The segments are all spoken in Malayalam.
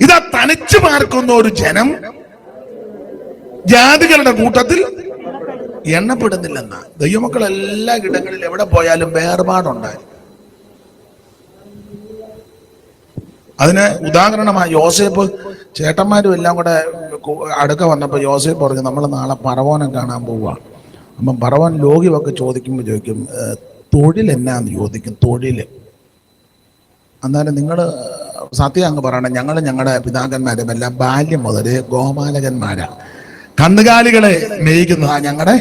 ഇതാ തനിച്ചു പാർക്കുന്ന ഒരു ജനം ജാതികളുടെ കൂട്ടത്തിൽ എണ്ണപ്പെടുന്നില്ലെന്ന. ദൈവമക്കൾ എല്ലാ ഇടങ്ങളിൽ എവിടെ പോയാലും വേർപാടുണ്ടായി. അതിന് ഉദാഹരണമായി യോസേപ്പ് ചേട്ടന്മാരും എല്ലാം കൂടെ അടുക്ക വന്നപ്പോൾ യോസേപ്പ് പറഞ്ഞു നമ്മൾ നാളെ പറവോനെ കാണാൻ പോവുക അപ്പം പറവോൻ ലോകിയൊക്കെ ചോദിക്കുമ്പോൾ ചോദിക്കും "ഏ, തൊഴിൽ എന്നാന്ന് ചോദിക്കും തൊഴിൽ അന്നേരം നിങ്ങൾ സത്യം അങ്ങ് പറയണം. ഞങ്ങൾ ഞങ്ങളുടെ പിതാക്കന്മാരും എല്ലാം ബാല്യം മുതൽ ഗോപാലകന്മാരാ. കന്നുകാലികളെ മേയിക്കുന്നതാ ഞങ്ങളുടെ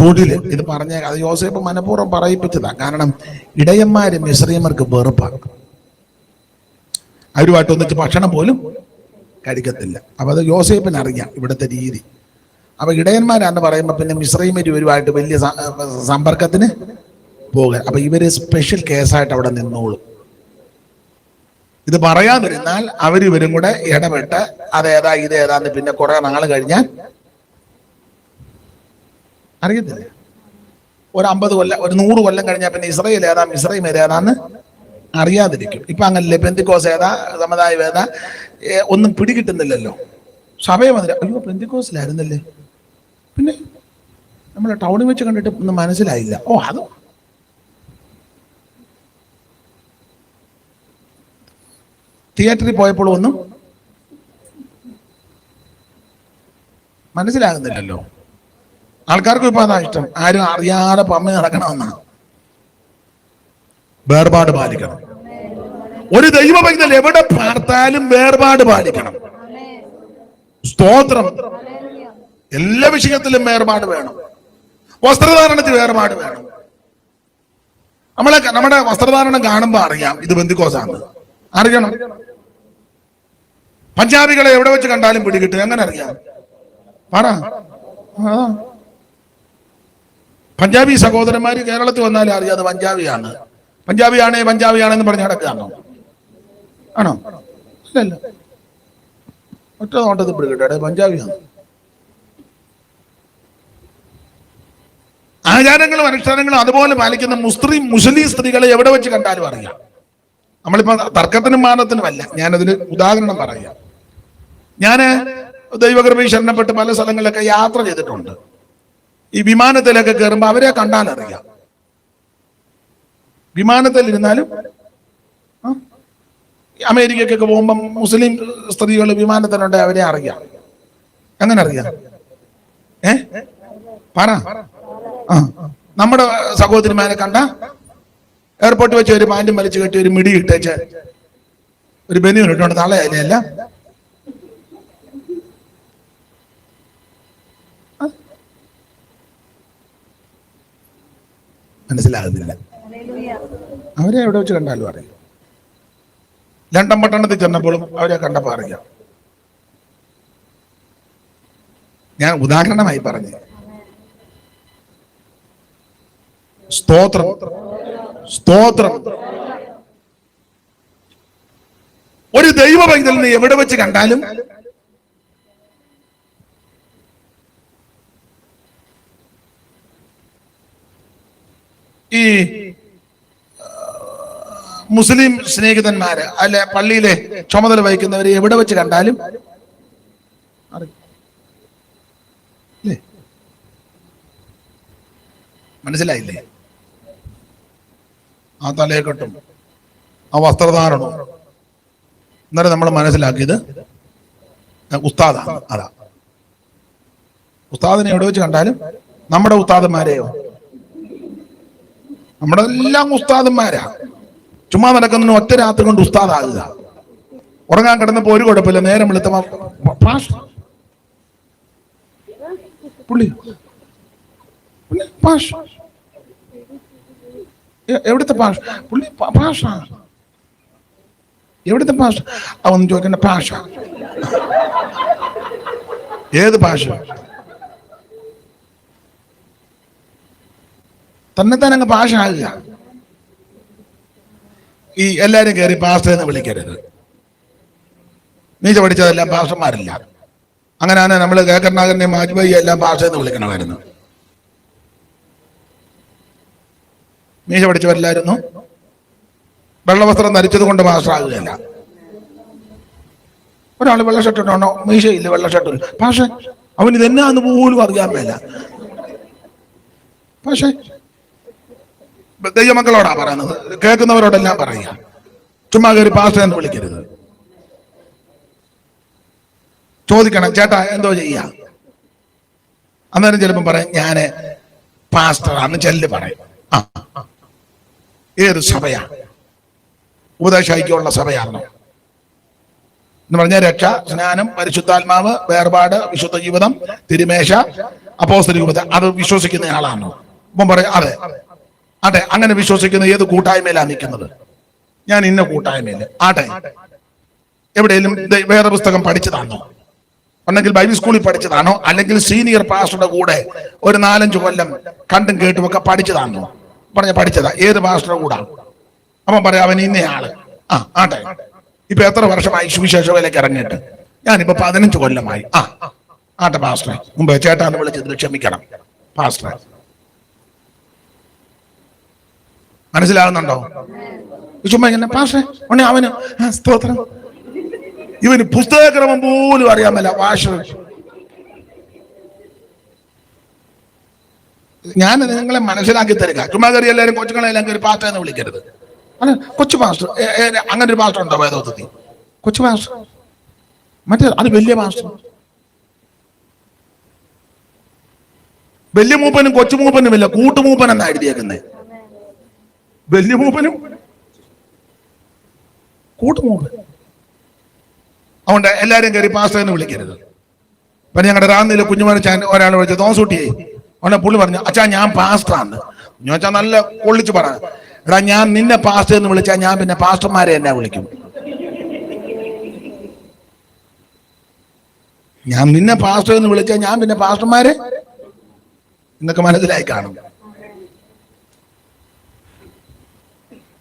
തൊഴിൽ ഇത് പറഞ്ഞ അത് യോസേപ്പ് മനഃപൂർവം പറയിപ്പിച്ചതാ. കാരണം ഇടയന്മാര് മിശ്രീമർക്ക് വെറുപ്പാണ്. അവരുമായിട്ട് ഒന്നിച്ച് ഭക്ഷണം പോലും കഴിക്കത്തില്ല. അപ്പൊ അത് യോസേപ്പിന് അറിയാം ഇവിടുത്തെ രീതി. അപ്പൊ ഇടയന്മാരാന്ന് പറയുമ്പോ പിന്നെ മിശ്രൈമര് ഇവരുമായിട്ട് വലിയ സമ്പർക്കത്തിന് പോകുക അപ്പൊ ഇവർ സ്പെഷ്യൽ കേസായിട്ട് അവിടെ നിന്നോളും. ഇത് പറയാതിരുന്നാൽ അവരിവരും കൂടെ ഇടപെട്ട് അതേതാ ഇത് ഏതാന്ന് പിന്നെ കുറെ നാൾ കഴിഞ്ഞാൽ അറിയത്തില്ല. ഒരു അമ്പത് കൊല്ലം ഒരു നൂറ് കൊല്ലം കഴിഞ്ഞാൽ പിന്നെ ഇസ്രയേൽ ഏതാ ഇസ്രയേൽ ഏതാന്ന് അറിയാതിരിക്കും. ഇപ്പൊ അങ്ങനല്ലേ പെന്തിക്കോസ് ഏതാ സമുദായം ഏതാ ഒന്നും പിടികിട്ടുന്നില്ലല്ലോ. സഭയെ വന്നില്ല അയ്യോ പെന്തിക്കോസിലായിരുന്നല്ലേ? പിന്നെ നമ്മൾ ടൗണിൽ വെച്ച് കണ്ടിട്ട് ഒന്നും മനസ്സിലായില്ല. ഓ അത് തിയേറ്ററിൽ പോയപ്പോൾ ഒന്നും മനസ്സിലാകുന്നില്ലല്ലോ. ആൾക്കാർക്ക് ഇപ്പൊ അതാ ഇഷ്ടം. ആരും അറിയാതെ പമ്മ നടക്കണമെന്നാണ് വേർപാട് പാലിക്കണം. ഒരു ദൈവ പൈതൽ എവിടെ പാർത്താലും വേർപാട് പാലിക്കണം. സ്തോത്രം. എല്ലാ വിഷയത്തിലും വേർപാട് വേണം. വസ്ത്രധാരണത്തിൽ വേർപാട് വേണം. നമ്മളെ നമ്മുടെ വസ്ത്രധാരണം കാണുമ്പോ അറിയാം ഇത് ബന്ധിക്കോസാണ് അറിയണം. പഞ്ചാബികളെ എവിടെ വെച്ച് കണ്ടാലും പിടികിട്ടും? എങ്ങനെ അറിയാം? പറ പഞ്ചാബി സഹോദരന്മാർ കേരളത്തിൽ വന്നാലും അറിയാതെ പഞ്ചാബിയാണ്. പഞ്ചാബിയാണേ പഞ്ചാബിയാണെന്ന് പറഞ്ഞ് നടക്കുകയാണോ? ആണോ? അല്ലല്ല ഒറ്റ നോട്ടത്തിൽ പിടിക്കട്ടെ പഞ്ചാബിയാണ്. ആചാരങ്ങളും അനുഷ്ഠാനങ്ങളും അതുപോലെ പാലിക്കുന്ന മുസ്ലിം മുസ്ലിം സ്ത്രീകളെ എവിടെ വെച്ച് കണ്ടാലും അറിയാം. നമ്മളിപ്പോ തർക്കത്തിനും മാനത്തിനുമല്ല ഞാനതിന് ഉദാഹരണം പറയാം. ഞാൻ ദൈവകൃപ ശരണപ്പെട്ട് പല സ്ഥലങ്ങളിലൊക്കെ യാത്ര ചെയ്തിട്ടുണ്ട്. ഈ വിമാനത്തിലൊക്കെ കയറുമ്പോ അവരെ ആ, ഈ അമേരിക്കക്കൊക്കെ പോകുമ്പം മുസ്ലിം സ്ത്രീകൾ വിമാനത്തിലുണ്ട് അവരെ അറിയാം. അങ്ങനെ അറിയാം ഏ? പറ. ആ. നമ്മുടെ സഹോദരിമാരെ കണ്ട എയർപോർട്ടിൽ വെച്ച് ഒരു പാന്റും വലിച്ചു കെട്ടി ഒരു മിടി ഇട്ടേച്ച്. ഒരു ബനിയൻ ഇട്ടുകൊണ്ട് തളയല്ല മനസ്സിലാകുന്നില്ല. അവരെ എവിടെ വെച്ച് കണ്ടാലും അറിയാം. ലണ്ടൻ പട്ടണത്തിൽ ചെന്നപ്പോഴും അവരെ കണ്ടപ്പോൾ അറിയാം. ഞാൻ ഉദാഹരണമായി പറഞ്ഞു. സ്തോത്രം. സ്തോത്രം. ഒരു ദൈവ പൈതലിനെ എവിടെ വെച്ച് കണ്ടാലും ഈ മുസ്ലിം സ്നേഹിതന്മാര് അല്ലെ പള്ളിയിലെ ചുമതല വഹിക്കുന്നവരെ എവിടെ വെച്ച് കണ്ടാലും. മനസ്സിലായില്ലേ? ആ തലയെക്കെട്ടും ആ വസ്ത്രധാരണവും അന്നേരം നമ്മൾ മനസ്സിലാക്കിയത് ഉസ്താദാണ്. അതാ. ഉസ്താദിനെ എവിടെ വെച്ച് കണ്ടാലും നമ്മുടെ ഉസ്താദന്മാരെയോ നമ്മുടെ എല്ലാം ഉസ്താദന്മാരാ. ചുമ്മാ നടക്കുന്നതിന് ഒറ്റ രാത്രി കൊണ്ട് ഉസ്താദാകുക. ഉറങ്ങാൻ കിടന്നപ്പോ ഒരു കുഴപ്പമില്ല. നേരം വെളുത്ത പുള്ളി. പാഷ എവിടുത്തെ ഭാഷ? പുള്ളി ഭാഷ. എവിടുത്തെ ഭാഷ? അവൻ ചോദിക്കുന്ന ഭാഷ. ഏത് ഭാഷ? തന്നെ അങ്ങ് ഭാഷ ആകില്ല ഈ എല്ലാരും കയറി ഭാഷ എന്ന് വിളിക്കരുത്. നീച്ച പഠിച്ചതെല്ലാം ഭാഷമാരില്ല അങ്ങനെയാണ് നമ്മൾ കേക്കർണാകരനെയും വാജ്പേയി എല്ലാം ഭാഷ എന്ന് വിളിക്കണമായിരുന്നു. മീശ പഠിച്ചവരില്ലായിരുന്നു വെള്ളവസ്ത്രം ധരിച്ചത് കൊണ്ട് മാസ്റ്ററാകുകയല്ല ഒരാൾ വെള്ള ഷർട്ട് ഇട്ടോ മീശയില്ല വെള്ള ഷർട്ട് പക്ഷെ അവൻ ഇതെന്നാന്ന് പോലും അറിയാൻ മേല. പക്ഷേ ദൈവമക്കളോടാ പറയുന്നത് കേൾക്കുന്നവരോടെല്ലാം പറയുക. ചുമ്മാ കയറി പാസ്റ്റർ എന്ന് വിളിക്കരുത്. ചോദിക്കണം ചേട്ടാ എന്തോ ചെയ്യാ? അന്നേരം ചിലപ്പം പറയും ഞാൻ പാസ്റ്ററാന്ന് ചെല്ല് പറയും. ആ. ഏത് സഭയാണ് ഉപദേശൈക്യമുള്ള സഭയാണോ? എന്ന് പറഞ്ഞ രക്ഷ സ്നാനം പരിശുദ്ധാത്മാവ് വേർപാട് വിശുദ്ധ ജീവിതം തിരുമേശ അപ്പോസ്തലികത അത് വിശ്വസിക്കുന്ന ആളാണോ. അപ്പം പറയാം അതെ. അതെ അങ്ങനെ വിശ്വസിക്കുന്ന ഏത് കൂട്ടായ്മയിലാണ് നിൽക്കുന്നത്? ഞാൻ ഇന്ന കൂട്ടായ്മയിൽ. ആട്ടെ. എവിടെയെങ്കിലും വേറെ പുസ്തകം പഠിച്ചതാണോ? ഉണ്ടെങ്കിൽ ബൈബിൾ സ്കൂളിൽ പഠിച്ചതാണോ? അല്ലെങ്കിൽ സീനിയർ പാസ്റ്ററുടെ കൂടെ ഒരു നാലഞ്ച് കൊല്ലം കണ്ടും കേട്ടുമൊക്കെ പഠിച്ചതാണോ? പറഞ്ഞ പഠിച്ചതാ. ഏത് പാസ്റ്ററുടെ കൂടാ? അവൻ പറയാം അവൻ ഇന്നയാൾ ആ ആട്ടെ. ഇപ്പൊ എത്ര വർഷമായി സുവിശേഷ വേലയ്ക്ക് ഇറങ്ങിയിട്ട്? ഞാനിപ്പോ പതിനഞ്ച് കൊല്ലമായി. ആ ആട്ടെ പാസ്റ്ററെ മുമ്പ് ചേട്ടാന്ന് വിളിച്ചതിന് ക്ഷമിക്കണം. പാസ്റ്ററെ മനസ്സിലാകുന്നുണ്ടോ ചുമ്മാ ഇങ്ങനെ പാസ്റ്ററെ അവന്. സ്തോത്രം. ഇവന് പുസ്തകക്രമം പോലും അറിയാമല്ല മേല. ഞാൻ നിങ്ങളെ മനസ്സിലാക്കി തരിക. കയറി എല്ലാവരും കൊച്ചുങ്ങളെ എല്ലാം ഒരു പാസ്റ്റർ എന്ന് വിളിക്കരുത്. അല്ല കൊച്ചു പാസ്റ്റർ അങ്ങനെ ഒരു പാസ്റ്റർ ഉണ്ടോ വേദോത്തത്തിൽ കൊച്ചു പാസ്റ്റർ. മറ്റേ അത് വലിയ പാസ്റ്റർ. വലിയ മൂപ്പനും കൊച്ചു മൂപ്പനും ഇല്ല കൂട്ടുമൂപ്പൻ എന്നാ എഴുതിയേക്കുന്നത് വലിയ മൂപ്പനും കൂട്ടുമൂപ്പൻ അതുകൊണ്ട് എല്ലാരും കയറി പാസ്റ്റർ എന്ന് വിളിക്കരുത്. പിന്നെ ഞങ്ങളുടെ റാന്നിയിലെ കുഞ്ഞുമണിച്ചാൻ ഒരാൾ വിളിച്ച തോസൂട്ടിയെ അവനെ പുള്ളി പറഞ്ഞു അച്ഛാ ഞാൻ പാസ്റ്ററാന്ന് ഞാൻ വെച്ചാൽ നല്ല കൊള്ളിച്ച് പറഞ്ഞു എടാ ഞാൻ നിന്നെ പാസ്റ്റർ എന്ന് വിളിച്ചാൽ ഞാൻ പിന്നെ പാസ്റ്റർമാരെ എന്നെ വിളിക്കും? ഞാൻ നിന്നെ പാസ്റ്റർ എന്ന് വിളിച്ചാൽ ഞാൻ പിന്നെ പാസ്റ്റർമാരെ എന്നൊക്കെ മനസ്സിലായി കാണും.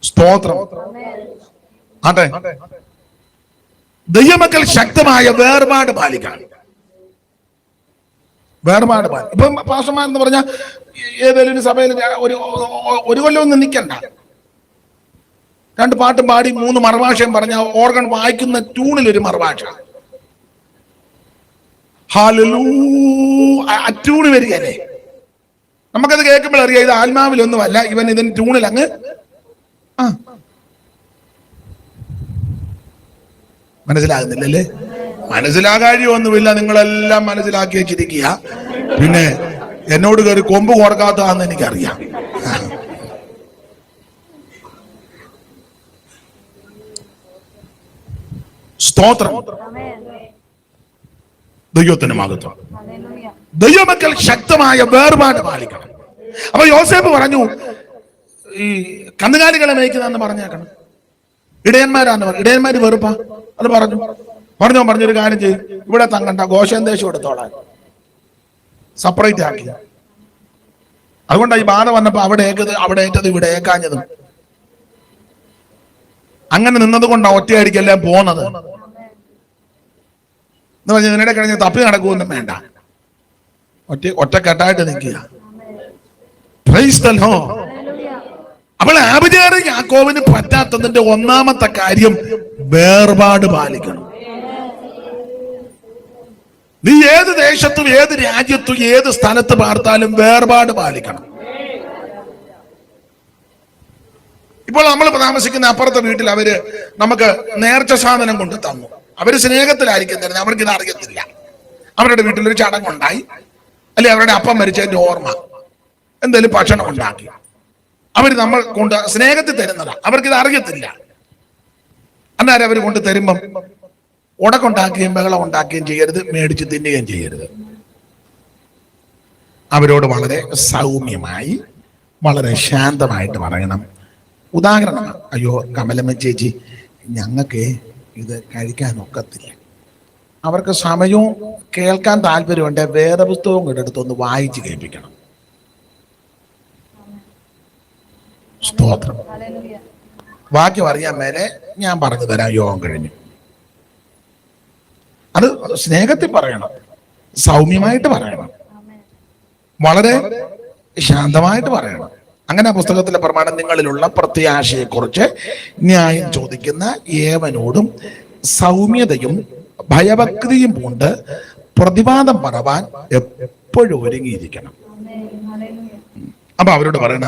സ്തോത്രം. അതെ ദൈവമക്കൾ ശക്തമായ വേർപാട് പാലിക്കണം. വേർപാട് പാൽ ഇപ്പം പാസ്റ്റർമാരെന്ന് പറഞ്ഞാൽ ഏതെങ്കിലും സഭയിൽ ഒരു ഒരു കൊല്ലം ഒന്നും നിൽക്കണ്ട. രണ്ട് പാട്ടും പാടി മൂന്ന് മറുഭാഷയും പറഞ്ഞ ഓർഗൺ വായിക്കുന്ന ട്യൂണിൽ ഒരു മറുഭാഷ. ഹാലലൂ ട്യൂണ് വരികയല്ലേ? നമുക്കത് കേൾക്കുമ്പോൾ അറിയാം ഇത് ആത്മാവിലൊന്നുമല്ല ഇവൻ ഇതിന് ട്യൂണിൽ അങ്ങ് ആ. മനസ്സിലാകുന്നില്ലല്ലേ? മനസ്സിലാകാഴിയൊന്നുമില്ല നിങ്ങളെല്ലാം മനസ്സിലാക്കി വെച്ചിരിക്കുക. പിന്നെ എന്നോട് കയറി കൊമ്പ് കൊടുക്കാത്തതാന്ന് എനിക്കറിയാം. സ്തോത്രം. ദൈവത്തിന് മഹത്വം. ദൈവമക്കൾ ശക്തമായ വേർപാട് പാലിക്കണം. അപ്പൊ യോസേഫ് പറഞ്ഞു ഈ കന്നുകാലികളെ മേയ്ക്കുന്നതെന്ന് പറഞ്ഞേക്കണം. ഇടയന്മാരാന്ന് പറഞ്ഞു ഇടയന്മാര് വെറുപ്പാ? അത് പറഞ്ഞു. പറഞ്ഞോ പറഞ്ഞൊരു കാര്യം ചെയ്യും. ഇവിടെ തങ്ങണ്ട ദേശം എടുത്തോളാൻ. സെപ്പറേറ്റ് ആക്കി. അതുകൊണ്ടാണ് ഈ ബാധ വന്നപ്പോ അവിടെ ഏക്കത് അവിടെ ഏറ്റത് ഇവിടെ ഏക്കാഞ്ഞതും അങ്ങനെ നിന്നത് കൊണ്ടാണ് ഒറ്റയടിക്കെല്ലാം പോന്നത്. എന്ന് പറഞ്ഞാൽ ഇതിനിടെ കഴിഞ്ഞ് തപ്പി നടക്കുമൊന്നും വേണ്ട. ഒറ്റ ഒറ്റക്കെട്ടായിട്ട് നിൽക്കുക. ആ അപ്പോൾ ആബിജാറ് യാക്കോവിന് പറ്റാത്തതിന്റെ ഒന്നാമത്തെ കാര്യം വേർപാട് പാലിക്കണം. നീ ഏത് ദേശത്തും ഏത് രാജ്യത്തും ഏത് സ്ഥലത്ത് പാർത്താലും വേർപാട് പാലിക്കണം. ഇപ്പോൾ നമ്മൾ താമസിക്കുന്ന അപ്പുറത്തെ വീട്ടിൽ അവർ നമുക്ക് നേർച്ച സാധനം കൊണ്ട് തന്നു. അവർ സ്നേഹത്തിലായിരിക്കും തരുന്നത്. അവർക്ക് ഇത് അറിയത്തില്ല. അവരുടെ വീട്ടിൽ ഒരു ചടങ്ങുണ്ടായി. അല്ലെ അവരുടെ അപ്പം മരിച്ചതിന്റെ ഓർമ്മ. എന്തെങ്കിലും ഭക്ഷണം ഉണ്ടാക്കി. അവർ നമ്മൾ കൊണ്ട് സ്നേഹത്തിൽ തരുന്നതാ. അവർക്കിത് അറിയത്തില്ല. അന്നേരം അവർ കൊണ്ട് തരുമ്പം ഉടക്കുണ്ടാക്കുകയും ബഹളം ഉണ്ടാക്കുകയും ചെയ്യരുത് മേടിച്ച് തിന്നുകയും ചെയ്യരുത്. അവരോട് വളരെ സൗമ്യമായി വളരെ ശാന്തമായിട്ട് പറയണം. ഉദാഹരണം അയ്യോ കമലമ്മ ചേച്ചി ഞങ്ങൾക്ക് ഇത് കഴിക്കാൻ ഒക്കത്തില്ല അവർക്ക് സമയവും കേൾക്കാൻ താല്പര്യമുണ്ട് വേറെ പുസ്തകവും കൂടെ എടുത്തൊന്ന് വായിച്ച് കേൾപ്പിക്കണം. സ്തോത്രം. വാക്യം അറിയാൻ മേലെ ഞാൻ പറഞ്ഞു തരാം യോഗം കഴിഞ്ഞു. അത് സ്നേഹത്തിൽ പറയണം. സൗമ്യമായിട്ട് പറയണം. വളരെ ശാന്തമായിട്ട് പറയണം. അങ്ങനെ ആ പുസ്തകത്തിലെ പ്രമാണങ്ങളിലുള്ള പ്രത്യാശയെക്കുറിച്ച് ന്യായം ചോദിക്കുന്ന ഏവനോടും സൗമ്യതയും ഭയഭക്തിയും കൊണ്ട് പ്രതിവാദം പറവാൻ എപ്പോഴും ഒരുങ്ങിയിരിക്കണം. അപ്പൊ അവരോട് പറയണ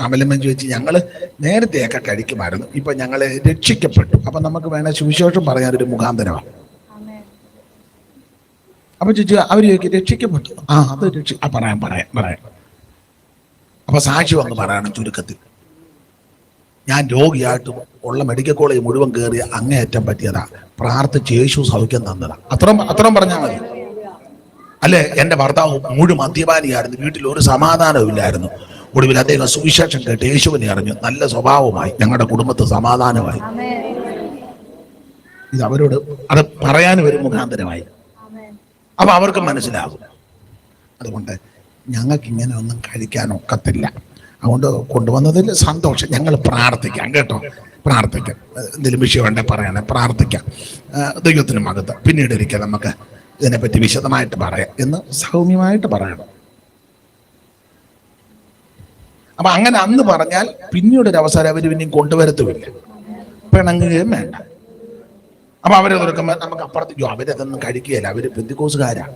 കമലമ്മൻ ചോദിച്ച് ഞങ്ങൾ നേരത്തെയൊക്കെ കഴിക്കുമായിരുന്നു. ഇപ്പൊ ഞങ്ങൾ രക്ഷിക്കപ്പെട്ടു. അപ്പൊ നമുക്ക് വേണ സുവിശേഷം പറയാനൊരു മുഖാന്തരമാണ്. അപ്പൊ ചോദിച്ചു അവർ ചോദിക്കും രക്ഷിക്കപ്പെട്ടു. ആ അത് രക്ഷ ആ പറയാം പറയാം പറയാം. അപ്പൊ സാക്ഷി വന്ന് പറയണം ചുരുക്കത്തിൽ. ഞാൻ രോഗിയായിട്ട് ഉള്ള മെഡിക്കൽ കോളേജ് മുഴുവൻ കയറി അങ്ങേയറ്റം പറ്റിയതാ. പ്രാർത്ഥിച്ച് യേശു സൗഖ്യം തന്നതാ. അത്രയും അത്രയും പറഞ്ഞാൽ മതി. അല്ലെ? എന്റെ ഭർത്താവ് മുഴുവൻ മദ്യപാനിയായിരുന്നു. വീട്ടിൽ ഒരു സമാധാനവും ഇല്ലായിരുന്നു. ഒടുവിൽ അദ്ദേഹം സുവിശേഷം കേട്ട് യേശുവിനെ അറിഞ്ഞു. നല്ല സ്വഭാവമായി ഞങ്ങളുടെ കുടുംബത്ത് സമാധാനമായി. ഇത് അവരോട് അത് പറയാൻ ഒരു മുഖാന്തരമായി. അപ്പൊ അവർക്ക് മനസ്സിലാകും. അതുകൊണ്ട് ഞങ്ങൾക്ക് ഇങ്ങനെ ഒന്നും കഴിക്കാൻ ഒക്കത്തില്ല. അതുകൊണ്ട് കൊണ്ടുവന്നതിൽ സന്തോഷം. ഞങ്ങൾ പ്രാർത്ഥിക്കാം കേട്ടോ. പ്രാർത്ഥിക്കാം. എന്തെങ്കിലും വിഷയം വേണ്ടേ പറയാനെ. പ്രാർത്ഥിക്കാം. ദൈവത്തിനും മകത്ത് പിന്നീട് ഒരിക്കൽ നമുക്ക് ഇതിനെപ്പറ്റി വിശദമായിട്ട് പറയാം. എന്ന് സൗമ്യമായിട്ട് പറയണം. അപ്പൊ അങ്ങനെ അന്ന് പറഞ്ഞാൽ പിന്നീട് ഒരു അവസരം അവർ പിന്നെയും കൊണ്ടുവരത്തുമില്ല. പിണങ്ങുകയും വേണ്ട. അപ്പൊ അവരെ തുറക്കുമ്പോൾ നമുക്ക് അപ്പുറത്ത് "യ്യോ, അവരതൊന്നും കഴിക്കുകയില്ല. അവർ പെന്തിക്കോസുകാരാ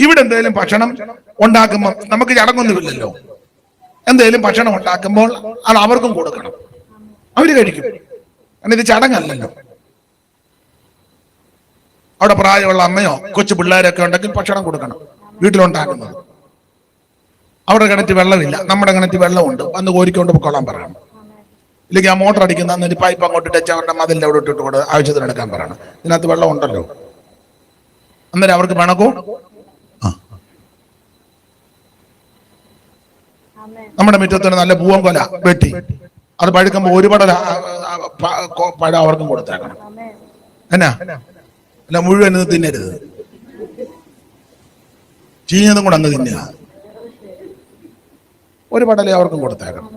ഇവിടെ എന്തെങ്കിലും ഭക്ഷണം ഉണ്ടാക്കുമ്പോൾ നമുക്ക് ചടങ്ങൊന്നുമില്ലല്ലോ. എന്തെങ്കിലും ഭക്ഷണം ഉണ്ടാക്കുമ്പോൾ അത് അവർക്കും കൊടുക്കണം. അവർ കഴിക്കും. കാരണം ഇത് ചടങ്ങല്ലല്ലോ. അവിടെ പ്രായമുള്ള അമ്മയോ കൊച്ചു പിള്ളേരൊക്കെ ഉണ്ടെങ്കിൽ ഭക്ഷണം കൊടുക്കണം. വീട്ടിലുണ്ടാക്കുന്നത്. അവിടെ കിണറ്റ് വെള്ളമില്ല. നമ്മുടെ കിണറ്റ് വെള്ളമുണ്ട്. അന്ന് കോരിക്കൊണ്ട് പൊക്കോളാൻ പറയണം. ഇല്ലെങ്കിൽ ആ മോട്ടർ അടിക്കുന്ന ഒരു പൈപ്പ് അങ്ങോട്ട് ടച്ച് അവരുടെ മതിലിന്റെ അവിടെ ഇട്ടിട്ട് കൂടെ ആവശ്യത്തിന് എടുക്കാൻ പറയണം. ഇതിനകത്ത് വെള്ളം ഉണ്ടല്ലോ. അന്നേരം അവർക്ക് പിണക്കോ? ആ. നമ്മുടെ മുറ്റത്തിന് നല്ല പൂവൻ കൊല വെട്ടി. അത് പഴുക്കുമ്പോൾ ഒരു പടല ആ, ആ, പ- കൊ- പഴം അവർക്കും കൊടുത്തേക്കണം. എന്നാ? അല്ല മുഴുവൻ ഇത് തിന്നരുത്. ചീഞ്ഞതും കൂടെ അങ്ങ് തിന്നുക. ഒരു പടലേ അവർക്കും കൊടുത്തേക്കണം.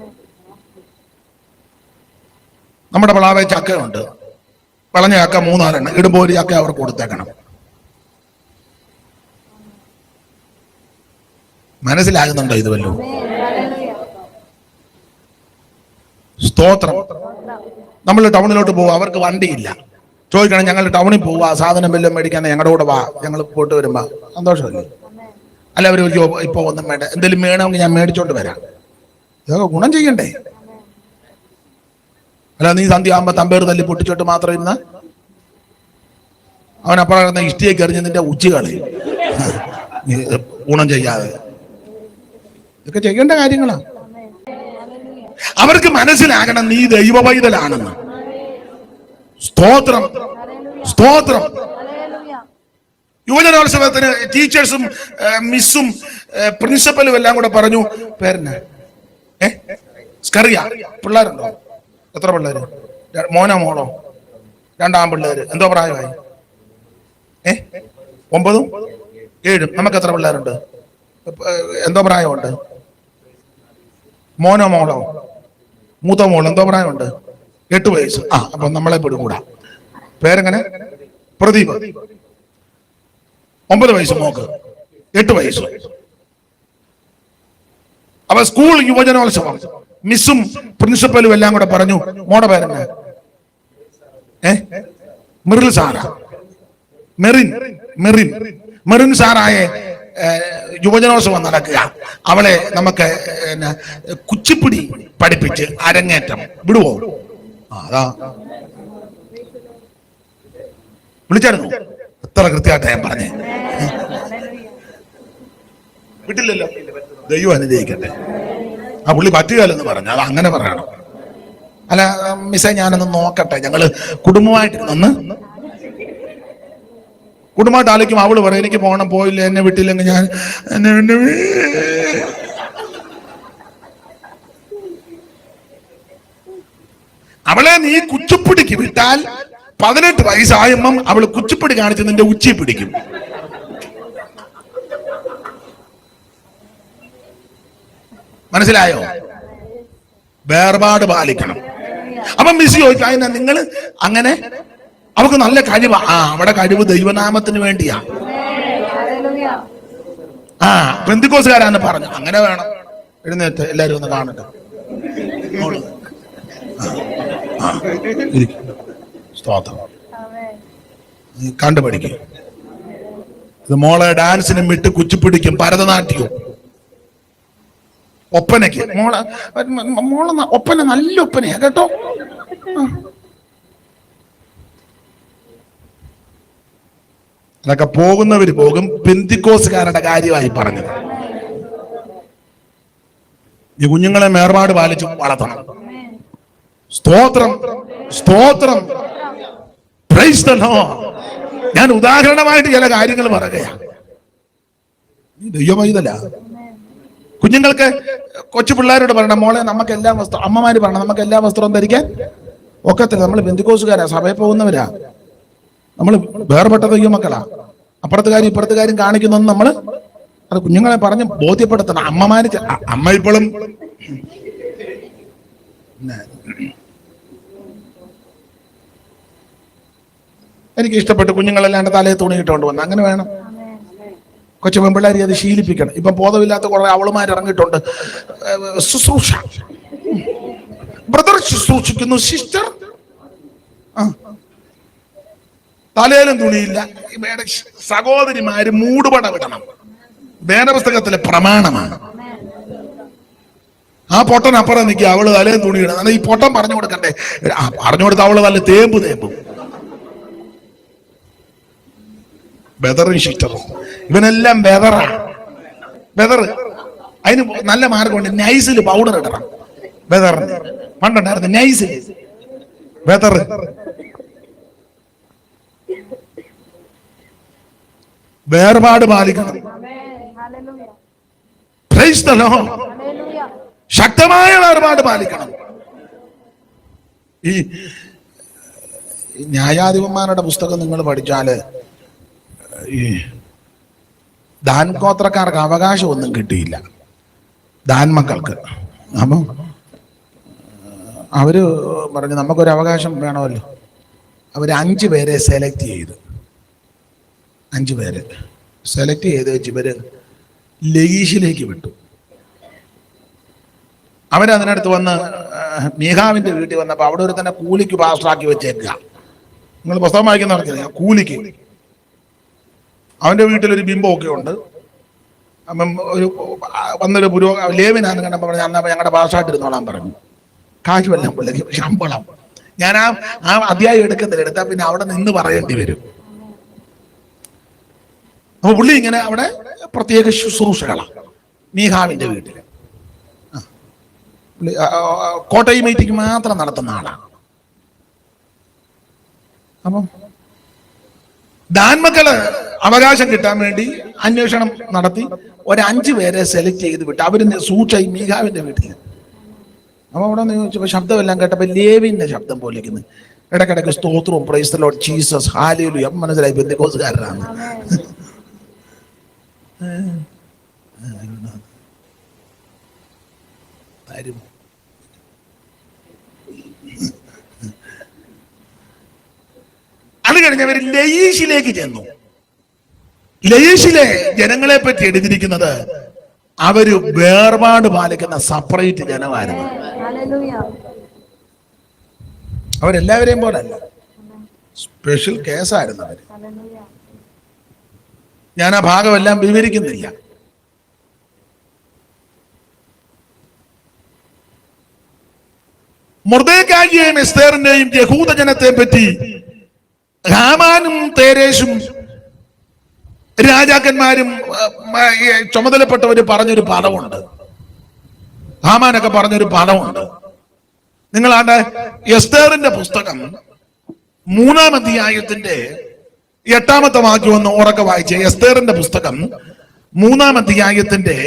നമ്മുടെ പ്ലാവേ ചക്കയുണ്ട്. വളഞ്ഞ ചക്ക മൂന്നാലെണ്ണം. ഇടുമ്പോൾ ഒരു ചക്ക അവർക്ക് കൊടുത്തേക്കണം. മനസ്സിലാകുന്നുണ്ടോ ഇത് വല്ലോ സ്തോത്രം. നമ്മൾ ടൗണിലോട്ട് പോകും അവർക്ക് വണ്ടിയില്ല. ചോദിക്കണം ഞങ്ങൾ ടൗണിൽ പോവുക സാധനം വല്ലതും മേടിക്കാൻ ഞങ്ങളുടെ കൂടെ വാ. ഞങ്ങൾ പോയിട്ട് വരുമ്പോ. സന്തോഷമല്ലേ? അല്ല അവർ ഇപ്പൊ ഒന്നും വേണ്ട. എന്തെങ്കിലും വേണമെങ്കിൽ ഞാൻ മേടിച്ചോണ്ട് വരാം. ഇതൊക്കെ ഗുണം ചെയ്യണ്ടേ? അല്ല നീ സന്ധ്യ ആകുമ്പോ തമ്പേർ തല്ലി പൊട്ടിച്ചോട്ട് മാത്രം ഇരുന്ന? അവൻ അപ്പുറം ഇഷ്ടിയൊക്കെ എറിഞ്ഞ് നിന്റെ ഉച്ചകളി ഗുണം ചെയ്യാതെ. ഇതൊക്കെ ചെയ്യേണ്ട കാര്യങ്ങളാ. അവർക്ക് മനസ്സിലാകണം നീ ദൈവവൈതലാണെന്ന്. സ്തോത്രം. സ്തോത്രം. യുവജനോത്സവത്തിന് ടീച്ചേഴ്സും മിസ്സും പ്രിൻസിപ്പലും എല്ലാം കൂടെ പറഞ്ഞു. പേരെന്നാ? ഏ? സ്കറിയ? പിള്ളേരുണ്ടോ? എത്ര പിള്ളേര്? മോനോ മോളോ? രണ്ടാം പിള്ളേര്. എന്തോ പ്രായമായി? ഏ? ഒമ്പതും ഏഴും. നമുക്ക് എത്ര പിള്ളേരുണ്ട്? എന്തോ പ്രായമുണ്ട്? മോനോ മോളോ? മൂത്ത മോൾ എന്തോ പ്രായമുണ്ട്? എട്ട് വയസ്സ്. ആ അപ്പൊ നമ്മളെ പെടുകൂടാ. പേരെങ്ങനെ? പ്രദീപ്. ഒമ്പത് വയസ്സ് മോക്ക്. എട്ട് വയസ്സ്. അപ്പൊ സ്കൂൾ യുവജനോത്സവം. മിസ്സും പ്രിൻസിപ്പലും എല്ലാം കൂടെ പറഞ്ഞു മോടെ പേരെന്നെ ഏ? മെറിൽ സാറാ. മെറിൻ മെറിൻ. മെറിൻ സാറായ യുവജനോത്സവം നടക്കുക. അവളെ നമുക്ക് കുച്ചിപ്പിടി പഠിപ്പിച്ച് അരങ്ങേറ്റം. വിടുവോ? അതാ. വിളിച്ചായിരുന്നു? എത്ര കൃത്യമായിട്ടാ ഞാൻ പറഞ്ഞേ. വിട്ടില്ലല്ലോ. ദൈവം അനുഗ്രഹിക്കട്ടെ. ആ പുള്ളി പറ്റുകയല്ലെന്ന് പറഞ്ഞു. അത് അങ്ങനെ പറയണം. അല്ല മിസ്സേ ഞാനൊന്ന് നോക്കട്ടെ. ഞങ്ങൾ കുടുംബമായിട്ട് നിന്ന് കുടുംബമായിട്ട് ആലോചിക്കും അവൾ പറയും എനിക്ക് പോകണം പോയില്ല എന്നെ വിട്ടില്ലെങ്കിൽ ഞാൻ അവളെ നീ കുച്ചിപ്പിടിക്ക് വിട്ടാൽ പതിനെട്ട് വയസ്സായുമ്പം അവൾ കുച്ചിപ്പിടി കാണിച്ച് നിന്റെ ഉച്ചി പിടിക്കും. മനസ്സിലായോ? വേർപാട് പാലിക്കണം. അപ്പൊ മിസ് ചോദിച്ചു നിങ്ങൾ അങ്ങനെ അവക്ക് നല്ല കഴിവ്. ആ അവിടെ കഴിവ് ദൈവനാമത്തിന് വേണ്ടിയാ. ആ ബന്ധുക്കോസുകാരാന്ന് പറഞ്ഞു. അങ്ങനെ വേണം. എഴുന്നേറ്റ് എല്ലാരും ഒന്ന് കാണട്ടെ. കണ്ടുപഠിക്കും. ഇത് മോളെ ഡാൻസിനും വിട്ട് കുച്ചിപ്പിടിക്കും ഭരതനാട്യവും ഒപ്പനയ്ക്ക്. മോള മോള ഒപ്പന നല്ല ഒപ്പനയാ കേട്ടോ. അതൊക്കെ പോകുന്നവര് പോകും. പെന്തിക്കോസുകാരുടെ കാര്യമായി പറഞ്ഞത്. ഈ കുഞ്ഞുങ്ങളെ മേർപാട് പാലിച്ചു വളർത്തണം. സ്തോത്രം സ്തോത്രം. ഞാൻ ഉദാഹരണമായിട്ട് ചില കാര്യങ്ങൾ പറയുകയാണ്. ദൈവമൈതല. കുഞ്ഞുങ്ങൾക്ക് കൊച്ചു പിള്ളേരോട് പറയണം മോളെ നമുക്ക് എല്ലാ വസ്ത്രം അമ്മമാര് പറയണം നമുക്ക് എല്ലാ വസ്ത്രവും ധരിക്കാൻ ഒക്കത്തില്ല. നമ്മൾ ബന്ധുക്കോസുകാരാ സഭയിൽ പോകുന്നവരാ. നമ്മൾ വേർപെട്ട മക്കളാ. അപ്പുറത്തെ കാര്യം ഇപ്പുറത്തെ കാര്യം കാണിക്കുന്നൊന്നും നമ്മൾ അത് കുഞ്ഞുങ്ങളെ പറഞ്ഞ് ബോധ്യപ്പെടുത്തണം. അമ്മമാര് അമ്മ ഇപ്പോഴും എനിക്ക് ഇഷ്ടപ്പെട്ടു കുഞ്ഞുങ്ങളെല്ലാണ്ട് തലയെ തുണി ഇട്ടുകൊണ്ട് വന്നു. അങ്ങനെ വേണം. കൊച്ചു പെൺപിള്ളേരെ അത് ശീലിപ്പിക്കണം. ഇപ്പം ബോധമില്ലാത്ത കുറേ അവളുമാർ ഇറങ്ങിയിട്ടുണ്ട്. ശുശ്രൂഷ. ബ്രദർ ശുശ്രൂഷിക്കുന്നു സിസ്റ്റർ. തലയിലും തുണിയില്ല. സഹോദരിമാര് മൂടുപട വിടണം. വേദപുസ്തകത്തിലെ പ്രമാണമാണ്. ആ പൊട്ടൻ അപ്പുറം നിൽക്കുക അവൾ തലയും തുണിയിടണം ഈ പൊട്ടൻ പറഞ്ഞു കൊടുക്കണ്ടേ? പറഞ്ഞു കൊടുത്ത അവൾ നല്ല തേമ്പ് തേമ്പും ബെതറും ഷിറ്ററും ഇവനെല്ലാം ബെതറാ. ബെതർ അതിന് നല്ല മാർഗമുണ്ട്. നൈസിൽ പൗഡർ ഇടണം. ബെതറിന് പണ്ടുണ്ടായിരുന്നു നൈസിൽ ബെതർ വേർപാട് പാലിക്കണം. ശക്തമായ വേർപാട് പാലിക്കണം. ഈ ന്യായാധിപന്മാരുടെ പുസ്തകം നിങ്ങൾ പഠിച്ചാൽ ദാൻ ഗോത്രക്കാർക്ക് അവകാശമൊന്നും കിട്ടിയില്ല. ദാൻ മക്കൾക്ക്. അപ്പം അവർ പറഞ്ഞു നമുക്കൊരു അവകാശം വേണമല്ലോ. അവർ അഞ്ച് പേരെ സെലക്ട് ചെയ്തു. അഞ്ച് പേരെ സെലക്ട് ചെയ്ത് വെച്ച് ഇവർ ലഗീഷിലേക്ക് വിട്ടു. അവരതിനടുത്ത് വന്ന് ആ, മീഹാവിന്റെ വീട്ടിൽ വന്നപ്പോൾ അവിടെ ഒരു തന്നെ കൂലിക്ക് പാസ്റ്റാക്കി വെച്ചേക്കുക. നിങ്ങൾ പുസ്തകം വായിക്കുന്ന കൂലിക്ക്. അവന്റെ വീട്ടിലൊരു ബിംബമൊക്കെ ഉണ്ട്. അപ്പം ഒരു വന്നൊരു പുരോ ലേവിനാന്ന് കണ്ടപ്പോൾ പറഞ്ഞു അന്നാ ഞങ്ങളുടെ പാസ്സായിട്ട് ഇരുന്നോളാൻ പറഞ്ഞു. കാശ് വല്ലതും പുള്ളിക്ക് ശമ്പളം. ഞാൻ ആ ആ അധ്യായം എടുക്കത്തില്ല എടുത്താൽ പിന്നെ അവിടെ നിന്ന് പറയേണ്ടി വരും. അപ്പൊ പുള്ളി ഇങ്ങനെ അവിടെ പ്രത്യേക ശുശ്രൂഷകളാണ് മീഹാവിന്റെ വീട്ടിൽ കോട്ടയം മീറ്റിംഗ് മാത്രം നടത്തുന്ന ആളാണ് അപ്പം ദാൻമക്കൾ അവകാശം കിട്ടാൻ വേണ്ടി അന്വേഷണം നടത്തി. ഒരു അഞ്ചു പേരെ സെലക്ട് ചെയ്ത് വിട്ടു അവർ സൂക്ഷ മീകാവിന്റെ വീട്ടിൽ. അപ്പൊ അവിടെ ചോദിച്ചപ്പോ ശബ്ദമെല്ലാം കേട്ടപ്പോ ലേവിന്റെ ശബ്ദം പോലിരിക്കുന്നു. ഇടക്കിടക്ക് സ്തോത്രവും പ്രൈസ്തലോ ജീസസ് ഹാലിയലു എം മനസ്സിലായി ബന്ധുക്കോസുകാരനാണ് തരും അത് കഴിഞ്ഞ് അവർ ലയീഷിലേക്ക് ചെന്നു. ലയീഷിലെ ജനങ്ങളെ പറ്റി എഴുതിയിരിക്കുന്നത് അവർ വേർപാട് പാലിക്കുന്ന സെപ്പറേറ്റ് ജനമായിരുന്നു. അവരെല്ലാവരെയും പോലല്ല. സ്പെഷ്യൽ കേസായിരുന്നു അവർ. ഞാൻ ആ ഭാഗമെല്ലാം വിവരിക്കുന്നില്ല. മുർദേക്കായിയെയും എസ്തേറിന്റെയും യഹൂദ ജനത്തെ പറ്റി ഹാമാനും തേരേശും രാജാക്കന്മാരും ചുമതലപ്പെട്ടവർ പറഞ്ഞൊരു പദമുണ്ട്. ഹാമാനൊക്കെ പറഞ്ഞൊരു പദമുണ്ട്. നിങ്ങളാണ്ട് എസ്തേറിന്റെ പുസ്തകം മൂന്നാം അധ്യായത്തിന്റെ എട്ടാമത്തെ വാക്യം ഒന്ന് ഉറക്കെ വായിച്ച. എസ്തേറിന്റെ പുസ്തകം മൂന്നാം അധ്യായത്തിന്റെ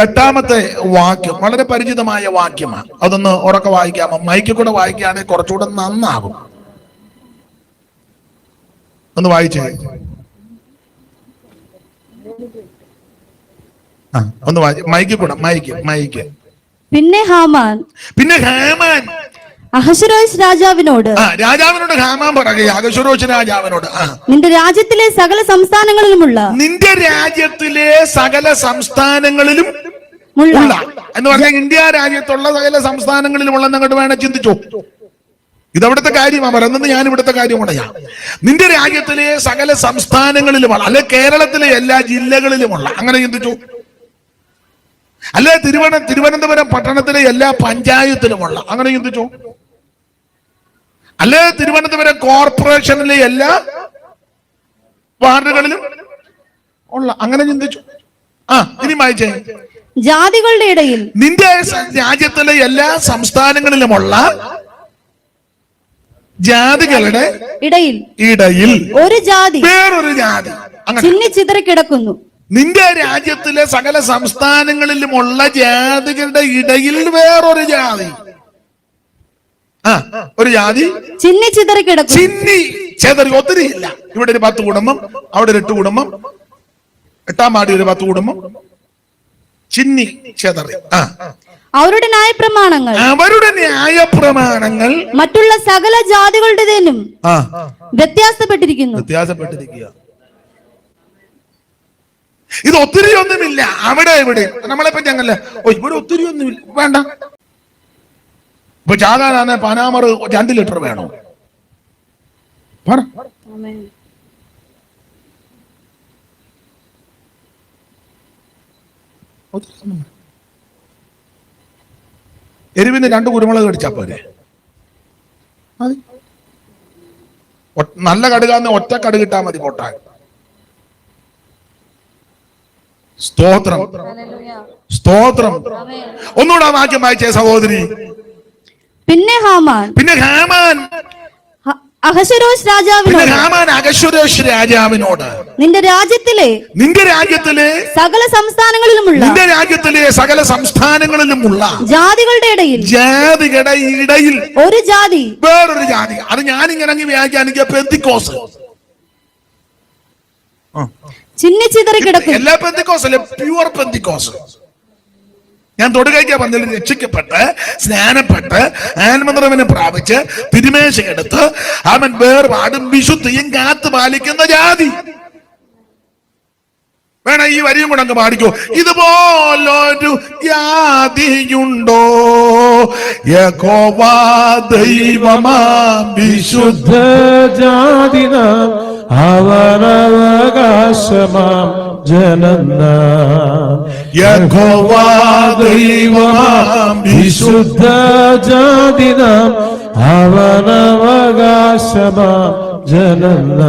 എട്ടാമത്തെ വാക്യം വളരെ പരിചിതമായ വാക്യമാണ്. അതൊന്ന് ഉറക്കെ വായിക്കാമോ? മൈക്കിൽ കൂടെ വായിക്കുകയാണെങ്കിൽ കുറച്ചുകൂടെ നന്നാകും. ഒന്ന് വായിച്ചേ. ആ ഒന്ന് മൈക്ക് കൂടെ മൈക്ക് മൈക്ക്. പിന്നെ ഹാമാൻ. പിന്നെ ഹാമാൻ. അഹശ്വരോസ് രാജാവിനോട്. രാജാവിനോട് ഹാമാൻ പറയുക അഗശ്വരോച്ച് രാജാവിനോട് നിന്റെ രാജ്യത്തിലെ സകല സംസ്ഥാനങ്ങളിലുമുള്ള നിന്റെ രാജ്യത്തിലെ സകല സംസ്ഥാനങ്ങളിലും എന്ന് പറഞ്ഞാൽ ഇന്ത്യ രാജ്യത്തുള്ള സകല സംസ്ഥാനങ്ങളിലുമുള്ള എന്നങ്ങോട്ട് വേണേ ചിന്തിച്ചു. ഇതവിടുത്തെ കാര്യമാണ് പറയുന്നത് ഞാൻ ഇവിടുത്തെ കാര്യം പറയാ നിന്റെ രാജ്യത്തിലെ സകല സംസ്ഥാനങ്ങളിലുമുള്ള അല്ലെ കേരളത്തിലെ എല്ലാ ജില്ലകളിലുമുള്ള അങ്ങനെ ചിന്തിച്ചു. അല്ലെ തിരുവന തിരുവനന്തപുരം പട്ടണത്തിലെ എല്ലാ പഞ്ചായത്തിലുമുള്ള അങ്ങനെ ചിന്തിച്ചു. അല്ലെ തിരുവനന്തപുരം കോർപ്പറേഷനിലെ എല്ലാ വാർഡുകളിലും ഉള്ള അങ്ങനെ ചിന്തിച്ചു. ആ ഇനി വായിച്ചേ. ജാതികളുടെ ഇടയിൽ നിന്റെ രാജ്യത്തിലെ എല്ലാ സംസ്ഥാനങ്ങളിലുമുള്ള ജാതികളുടെ ഇടയിൽ. ഇടയിൽ. ഒരു ജാതി. വേറൊരു ജാതി. ചിന്നിച്ചിതറി കിടക്കുന്നു നിന്റെ രാജ്യത്തിലെ സകല സംസ്ഥാനങ്ങളിലുമുള്ള ജാതികളുടെ ഇടയിൽ വേറൊരു ജാതി. ആ ഒരു ജാതി. ചിന്നി ചിതറി കിടക്കും ചിന്നി ചെതറി ഒത്തിരി ഇല്ല. ഇവിടെ ഒരു പത്ത് കുടുംബം അവിടെ ഒരു എട്ട് കുടുംബം എട്ടാം പാടി ഒരു പത്ത് കുടുംബം. ചിന്നി ചെതറി. ആ. അവരുടെ ന്യായപ്രമാണങ്ങൾ. അവരുടെ ന്യായപ്രമാണങ്ങൾ മറ്റുള്ള സകല ജാതികളുടേതിനും വ്യത്യാസപ്പെട്ടിരിക്കുന്നു. വ്യത്യാസപ്പെട്ടിരിക്കുക. ഇത് ഒത്തിരി ഒന്നുമില്ല. അവിടെ ഇവിടെ. നമ്മളെ പറ്റി ഓ ഇവിടെ ഒത്തിരി ഒന്നുമില്ല. വേണ്ട. ഇപ്പൊ ചാകാനാണ് പാനാമർ രണ്ട് ലിറ്റർ വേണോ. പറ ഒത്തിരി. എരിവിന് രണ്ട് കുരുമുളക് കടിച്ചാ പോരെ? നല്ല കടുകാന്ന് ഒറ്റ കടുക് ഇട്ടാ മതി പൊട്ടാൻ. സ്തോത്രം. സ്തോത്രം. ഒന്നുകൂടെ വാക്യം വായിച്ചേ സഹോദരി. പിന്നെ ഹാമാൻ. പിന്നെ ഹാമാൻ. അഹശ്വരോഷ് രാജാവിനോട്. രാമാൻ അഹശ്വരോഷ് രാജാവിനോട്. നിന്റെ രാജ്യത്തിലെ നിന്റെ രാജ്യത്തിലെ സകല സംസ്ഥാനങ്ങളിലുമുള്ള നിന്റെ രാജ്യത്തിലെ സകല സംസ്ഥാനങ്ങളിലുമുള്ള ജാതികളുടെ ഇടയിൽ ജാതികളുടെ ഇടയിൽ ഒരു ജാതി വേറൊരു ജാതി. അത് ഞാനിങ്ങനെ അങ്ങ് വ്യാഖ്യാനിക്കുക. പെന്തിക്കോസ്. ചിന്നിച്ചിതറി കിടക്കും എല്ലാ പെന്തിക്കോസല്ലേ? പ്യുവർ പെന്തിക്കോസ്. ഞാൻ തൊടുകൈക്ക് പന്തൽ രക്ഷിക്കപ്പെട്ട് സ്നാനപ്പെട്ട് ആത്മനിറവിനെ പ്രാപിച്ച് തിരുമേശ എടുത്ത് അവൻ വേർപാടും വിശുദ്ധിയും കാത്തു പാലിക്കുന്ന ജാതി. വേണ ഈ വരിയും കൂടെ അങ്ങ് പാടിക്കോ. ഇതുപോലൊരു ജാതിയുണ്ടോ? യഹോവാ ദൈവമാം വിശുദ്ധ. ജാതിന അവനവകാശമാം. ജനന്ന യഹോവാ ദൈവമാം വിശുദ്ധ ജാതിന അവനവകാശമാം ജനന്ന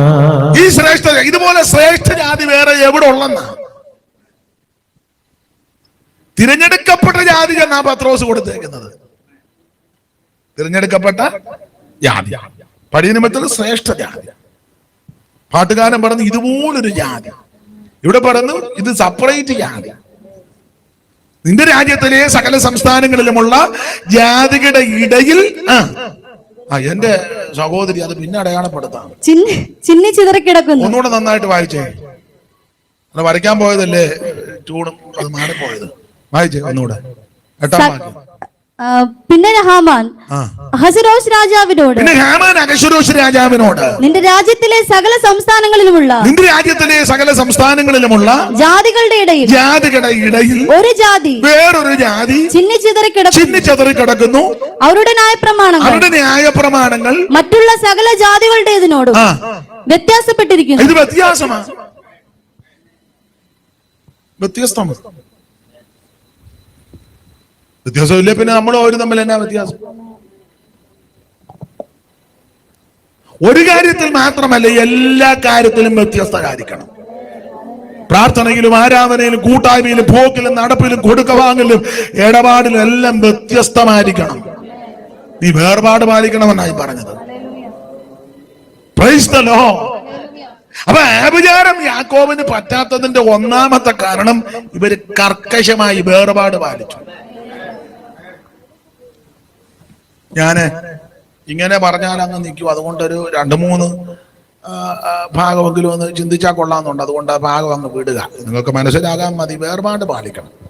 ഈ ശ്രേഷ്ഠ ഇതുപോലെ ശ്രേഷ്ഠ ജാതി വേറെ എവിടെ ഉള്ളെന്ന? തിരഞ്ഞെടുക്കപ്പെട്ട ജാതി എന്നാ പത്രോസ് കൊടുത്തേക്കുന്നത്. തിരഞ്ഞെടുക്കപ്പെട്ട ജാതി. പടിയനിമത്തിൽ ശ്രേഷ്ഠ ജാതി. പാട്ടുകാരൻ പറഞ്ഞു ഇതുപോലൊരു ജാതി. ഇവിടെ പറഞ്ഞു ഇത് സെപ്പറേറ്റ് ജാതി നിന്റെ രാജ്യത്തിലെ സകല സംസ്ഥാനങ്ങളിലുമുള്ള ജാതികളുടെ ഇടയിൽ ആ എന്റെ സഹോദരി അത് പിന്നെ അടയാളപ്പെടുത്താം ചിന്നി ഒന്നുകൂടെ നന്നായിട്ട് വായിച്ചേ. അത് വരയ്ക്കാൻ പോയതല്ലേ? ചൂടും അത് മാറിപ്പോയത്. വായിച്ചേ ഒന്നുകൂടെ. എട്ടാം വാക്യം. പിന്നെ ഹാമാൻ ആ. അഹസരോഷ് രാജാവിനോട്. പിന്നെ ഹാമാൻ അകശ്വരോഷ് രാജാവിനോട്. നിന്റെ രാജ്യത്തിലെ സകല സംസ്ഥാനങ്ങളിലുമുള്ള നിന്റെ രാജ്യത്തിലെ സകല സംസ്ഥാനങ്ങളിലുമുള്ള ജാതികളുടെ ഇടയിൽ ജാതികളുടെ ഇടയിൽ ഒരു ജാതി വേറൊരു ജാതി ചിന്നിച്ചിതറി കിടക്കുന്നു. ചിന്നിച്ചതറി കിടക്കുന്നു. അവരുടെ ന്യായ പ്രമാണങ്ങൾ അവരുടെ ന്യായ പ്രമാണങ്ങൾ മറ്റുള്ള സകല ജാതികളുടേതിനോടും വ്യത്യാസപ്പെട്ടിരിക്കുന്നു. ഇത് വ്യത്യാസമാണ് വ്യത്യസ്തമാണ്. വ്യത്യാസമില്ല പിന്നെ നമ്മൾ അവരും തമ്മിൽ എന്നാ വ്യത്യാസം? ഒരു കാര്യത്തിൽ മാത്രമല്ല എല്ലാ കാര്യത്തിലും വ്യത്യസ്തരായിരിക്കണം. പ്രാർത്ഥനയിലും ആരാധനയിലും കൂട്ടായ്മയിലും പോക്കിലും നടപ്പിലും കൊടുക്ക വാങ്ങലും ഇടപാടിലും എല്ലാം വ്യത്യസ്തമായിരിക്കണം. നീ വേർപാട് പാലിക്കണമെന്നായി പറഞ്ഞത്. അപ്പൊ ആഭിചാരം യാക്കോബിന് പറ്റാത്തതിന്റെ ഒന്നാമത്തെ കാരണം ഇവർ കർക്കശമായി വേർപാട് പാലിച്ചു. ഞാൻ ഇങ്ങനെ പറഞ്ഞാൽ അങ്ങ് നിൽക്കും. അതുകൊണ്ടൊരു രണ്ട് മൂന്ന് ഭാഗമെങ്കിലും ഒന്ന് ചിന്തിച്ചാൽ കൊള്ളാമെന്നുണ്ട്. അതുകൊണ്ട് ആ ഭാഗം അങ്ങ് വിടുക. നിങ്ങൾക്ക് മനസ്സിലാകാൻ മതി. വേർപാട് പാലിക്കണം.